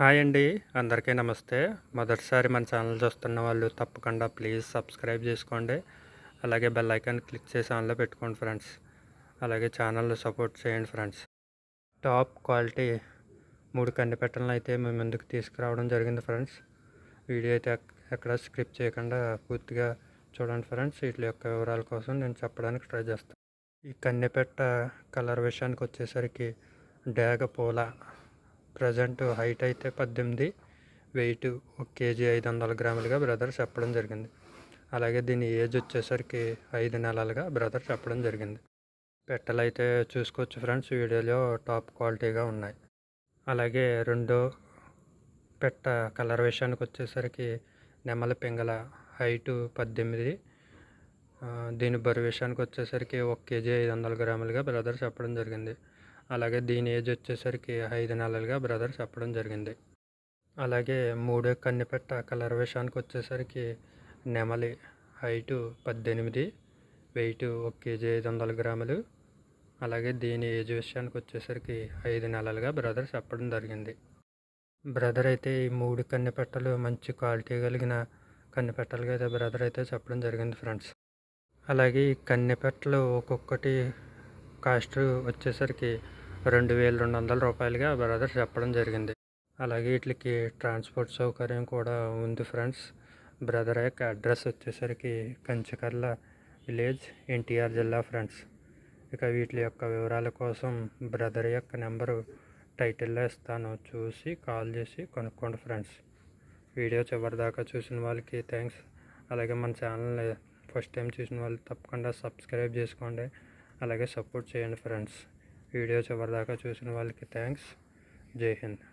Hi అండి. అందరికీ నమస్తే. మొదటిసారి మన ఛానల్ చూస్తున్న వాళ్ళు తప్పకుండా ప్లీజ్ సబ్స్క్రైబ్ చేసుకోండి. అలాగే బెల్ ఐకాన్ క్లిక్ చేసి ఆన్లో పెట్టుకోండి ఫ్రెండ్స్. అలాగే ఛానల్ సపోర్ట్ చేయండి ఫ్రెండ్స్. టాప్ క్వాలిటీ మూడు కన్నెపెట్టలను అయితే మేము ముందుకు తీసుకురావడం జరిగింది ఫ్రెండ్స్. వీడియో అయితే ఎక్కడ స్క్రిప్ట్ చేయకుండా పూర్తిగా చూడండి ఫ్రెండ్స్. వీటి యొక్క వివరాల కోసం నేను చెప్పడానికి ట్రై చేస్తాను ఈ కన్నెపెట్ట కలర్ విషయానికి వచ్చేసరికి డేగ పూల ప్రజెంట్ హైట్ అయితే పద్దెనిమిది వెయిట్ ఒక కేజీ ఐదు వందల గ్రాములుగా బ్రదర్ చెప్పడం జరిగింది. అలాగే దీని ఏజ్ వచ్చేసరికి ఐదు నెలలుగా బ్రదర్ చెప్పడం జరిగింది. పెట్టలు అయితే చూసుకోవచ్చు ఫ్రెండ్స్ వీడియోలో టాప్ క్వాలిటీగా ఉన్నాయి. అలాగే రెండో పెట్ట కలర్ విషయానికి వచ్చేసరికి నెమల పింగళ హైటు పద్దెనిమిది. దీని బరువు విషయానికి వచ్చేసరికి ఒక కేజీ ఐదు వందల గ్రాములుగా బ్రదర్ చెప్పడం జరిగింది. అలాగే దీని ఏజ్ వచ్చేసరికి ఐదు నెలలుగా బ్రదర్ చెప్పడం జరిగింది. అలాగే మూడో కన్నెపెట్ట కలర్ విషయానికి వచ్చేసరికి నెమలి హైటు పద్దెనిమిది వెయిట్ ఒక కేజీ ఐదు వందల గ్రాములు. అలాగే దీని ఏజ్ విషయానికి వచ్చేసరికి ఐదు నెలలుగా బ్రదర్ చెప్పడం జరిగింది. బ్రదర్ అయితే ఈ మూడు కన్నెపెట్టలు మంచి క్వాలిటీ కలిగిన కన్నెపెట్టలుగా అయితే బ్రదర్ అయితే చెప్పడం జరిగింది ఫ్రెండ్స్. అలాగే ఈ కన్నెపెట్టలు ఒక్కొక్కటి కాస్ట్ వచ్చేసరికి రెండు వేల రెండు వందల రూపాయలుగా బ్రదర్ చెప్పడం జరిగింది. అలాగే వీటికి ట్రాన్స్పోర్ట్ సౌకర్యం కూడా ఉంది ఫ్రెండ్స్. బ్రదర్ యొక్క అడ్రస్ వచ్చేసరికి కంచకర్ల విలేజ్ ఎన్టీఆర్ జిల్లా ఫ్రెండ్స్. ఇక వీటి యొక్క వివరాల కోసం బ్రదర్ యొక్క నెంబరు టైటిల్లో ఇస్తాను. చూసి కాల్ చేసి కొనుక్కోండి ఫ్రెండ్స్. వీడియో చివరిదాకా చూసిన వాళ్ళకి థ్యాంక్స్ అలాగే మన ఛానల్ ఫస్ట్ టైం చూసిన వాళ్ళు తప్పకుండా సబ్స్క్రైబ్ చేసుకోండి. అలాగే సపోర్ట్ చేయండి ఫ్రెండ్స్. వీడియో చివరిదాకా చూసిన వాళ్ళకి థ్యాంక్స్ జై హింద్